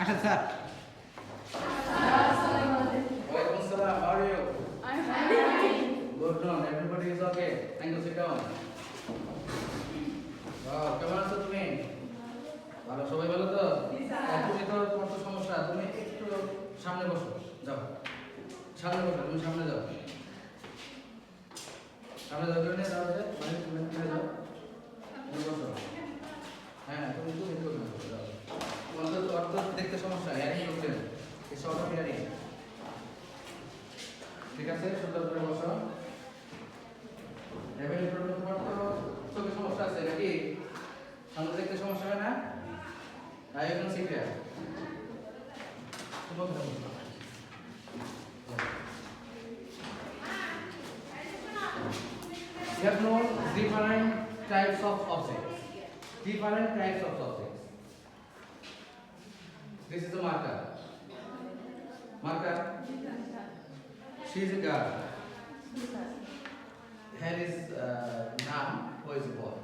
আসেন sir Walaikum assalam. How are you? Good done. Everybody is okay. Thank you. Sit down. Wow, কেমন আছো তুমি? ভালো সবাই ভালো তো? তুমি তো তোমার সমস্যা তুমি একটু সামনে বসো যাও সামনে বসো তুমি সামনে যাও সামনে যাও যে মানে তুমি তুমি যাও তুমি বসো হ্যাঁ তুমি তুমি একটু বসো যাও তোমার তো তোমার তো দেখতে সমস্যা হেয়ারিং প্রবলেম এই সব হেয়ারিং আছে সুন্দর করে বসো লেভেল প্রবলেম তোমার তো চোখে সমস্যা আছে নাকি সামনে দেখতে সমস্যা হয় না তাই এখন শিখে marker. Marker. She is a girl. Here is uh, নাম who is boy.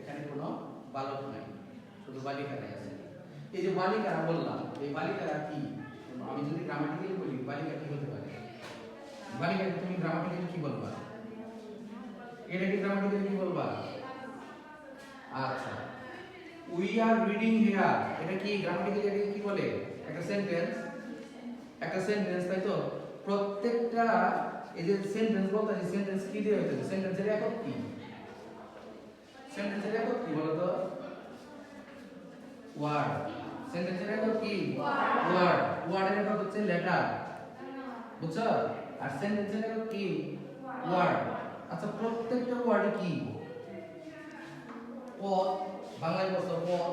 এখানে কোনো বালক নাই শুধু বালিকারাই আছে। এই যে বালিকারা বললাম এই বালিকারা কি? আমি যদি গ্রামাটিক্যালি বলি বালিকা কি হতে পারে? বালিকাকে তুমি গ্রামাটিক্যালি কি বলবা? এটা কি গ্রামাটিক্যালি কি বলবা? আচ্ছা। উই আর রিডিং হিয়ার এটা কি গ্রামাটিক্যালি কি বলে? একটা সেন্টেন্স একটা সেন্টেন্স তাই তো? প্রত্যেকটা এই যে সেন্টেন্স বলতে আছে সেন্টেন্স কি দিয়ে হইতেছে? সেন্টেন্সের একক কি? সেন্টেন্সের একক কি বলো তো ওয়ার্ড সেন্টেন্সের একক কি? ওয়ার্ড ওয়ার্ডের একক হচ্ছে লেটার বুঝছ? আর সেন্টেন্সের একক কি? ওয়ার্ড আচ্ছা প্রত্যেকটা ওয়ার্ডে কি? পদ বাংলায় বলছো পদ।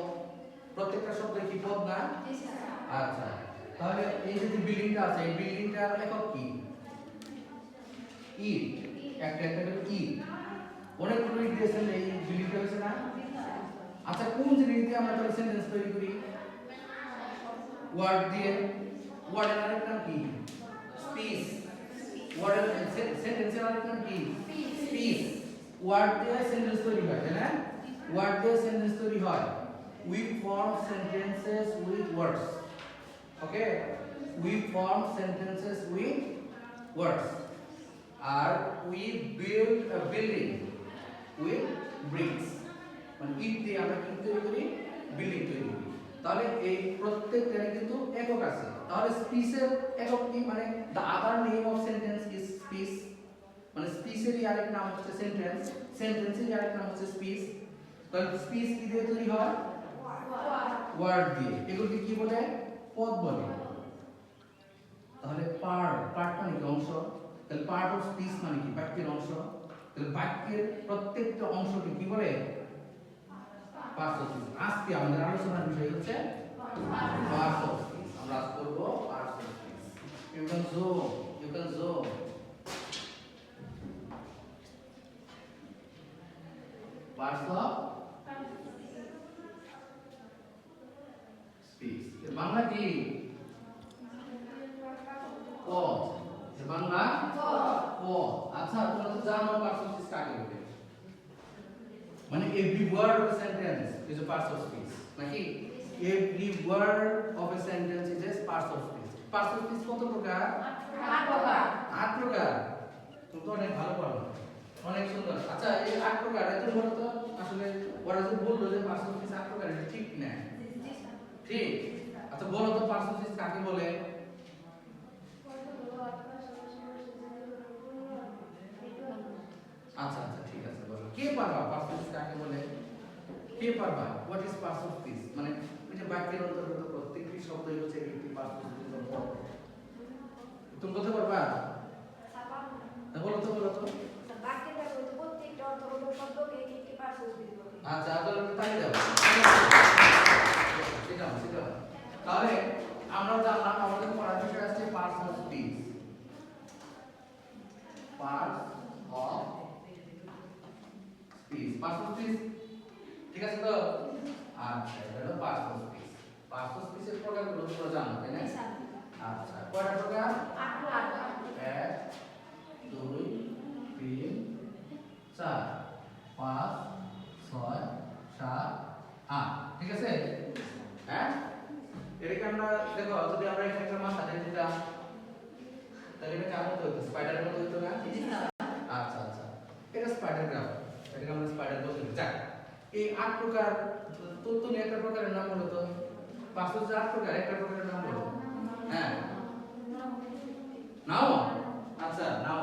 প্রত্যেকটা শব্দে কি পদ না? আচ্ছা। তাহলে এই যে বিল্ডিংটা আছে, এই বিল্ডিংটার একক কি? ইট। একটা একটা করে ইট। অনেকগুলো ইট দিয়েছেন এই বিল্ডিংটা হয়েছে না? আচ্ছা কোন জিনিস দিয়ে আমরা তাহলে সেন্টেন্স তৈরি করি? ওয়ার্ড দিয়ে। ওয়ার্ডের আরেক কি? স্পিচ ওয়ার্ডের সেন্টেন্সের আরেক কি? স্পিচ ওয়ার্ড দিয়ে সেন্টেন্স তৈরি হয়, তাই না? ওয়ার্ড দিয়ে সেন্টেন্স তৈরি হয়। We form sentences with words okay? We form sentences with words. আর we build a building with bricks. মানে ইট দিয়ে আমরা কি তৈরি করি? বিল্ডিং তৈরি করি। তাহলে এই প্রত্যেকটারই কিন্তু একক আছে। তাহলে স্পিচের একক কি? মানে the other name of sentence is speech মানে স্পিচেরই আরেক নাম হচ্ছে সেন্টেন্স সেন্টেন্সেরই আরেক নাম হচ্ছে স্পিচ তাহলে স্পিচ কি দিয়ে তৈরি হয়? ওয়ার্ড দিয়ে। এগুলোকে কি বলে পদ বলে। তাহলে পার্ট পার্ট মানে কি অংশ? তাহলে পার্ট অফ স্পিচ মানে কি? বাক্যের অংশ। তাহলে বাক্যের প্রত্যেকটা অংশকে কি বলে? পার্টস অফ আজকে আমাদের আলোচনার বিষয় হচ্ছে পার্টস অফ বাংলা কি? এর বাংলা? পদ আচ্ছা তোমরা তো জানো অফ কাকে বলে। মানে every word of sentence is a parts of speech নাকি? Every word of a sentence is a parts of speech parts of speech কত প্রকার? আট প্রকার। তুমি তো অনেক ভালো পারো অনেক সুন্দর। আচ্ছা এই আট প্রকার এত বলো তো আসলে ওরা যে বলল যে পার্টস অফ স্পিচ আট প্রকার ঠিক না। ঠিক? আচ্ছা বলো তো অফ কাকে বলে? আচ্ছা আচ্ছা ঠিক আছে বলো। কে পারবা? পার্টস কাকে বলে? কে পারবা? হোয়াট ইজ পার্টস মানে ওই যে বাক্যের অন্তর্গত প্রত্যেকটি শব্দই হচ্ছে একটি অফ স্পিচ তুমি বলতে পারবা? বলো তো বলো তো। বাক্যের প্রত্যেকটা অন্তর্গত শব্দকে আচ্ছা তাহলে তাই দাও সেটা সেটা তাহলে আমরা জানলাম আমাদের পড়ার বিষয় আছে parts of speech parts of speech parts of speech ঠিক আছে তো? আচ্ছা এটা হলো parts of speech parts of স্পিচের প্রকারগুলো তোমরা জানো তাই না? আচ্ছা কয়টা প্রকার? এক দুই তিন চার পাঁচ ছয় সাত আট। ঠিক আছে? হ্যাঁ? এটাকে আমরা দেখো যদি আমরা এখানে একটা মাথা দিয়ে দিতাম তাহলে এটা কেমন হতো স্পাইডারের মতো হতো না? আচ্ছা আচ্ছা। এটা স্পাইডার গ্রাফ এটাকে আমরা স্পাইডার বলতে যাক এই আট প্রকার তো তুমি একটা প্রকারের নাম বলো তো? পাঁচশো যে আট প্রকার একটা প্রকারের নাম বলো। হ্যাঁ। নাও? আচ্ছা নাও।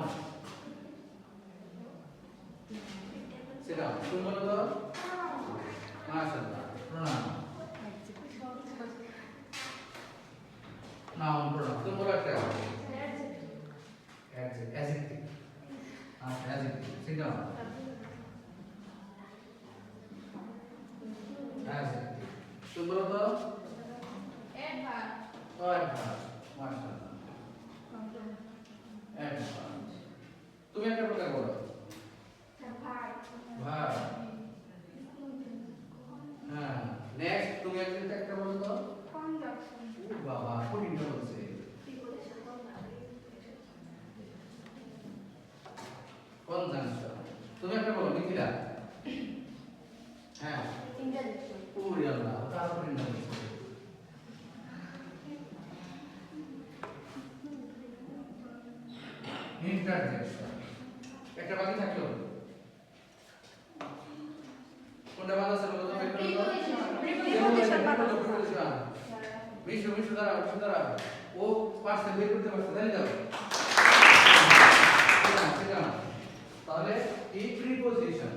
সেটা তুমি বলো তো। মাশাআল্লাহ। প্রণাম নাও প্রণাম তুমি বলো একটা। 생각 কনজাংশন তুমি একটা বলো মিথিলা হ্যাঁ। ওরে আল্লাহ তার ইন্টারজেকশন একটা বাকি থাকল? কোনটা বাদ আছে বলো মিশু মিশু দাঁড়াও মিশু দাঁড়াও। ও পাশে বের করতে পারছে জানি দাও position.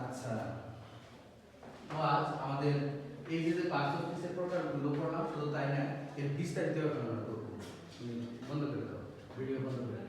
আচ্ছা। আজ আমাদের এই যে পাঁচ অফিসের প্রকারগুলো পড়লাম শুধু তাই না, এর বিস্তারিত বন্ধ করে দাও, ভিডিও বন্ধ করে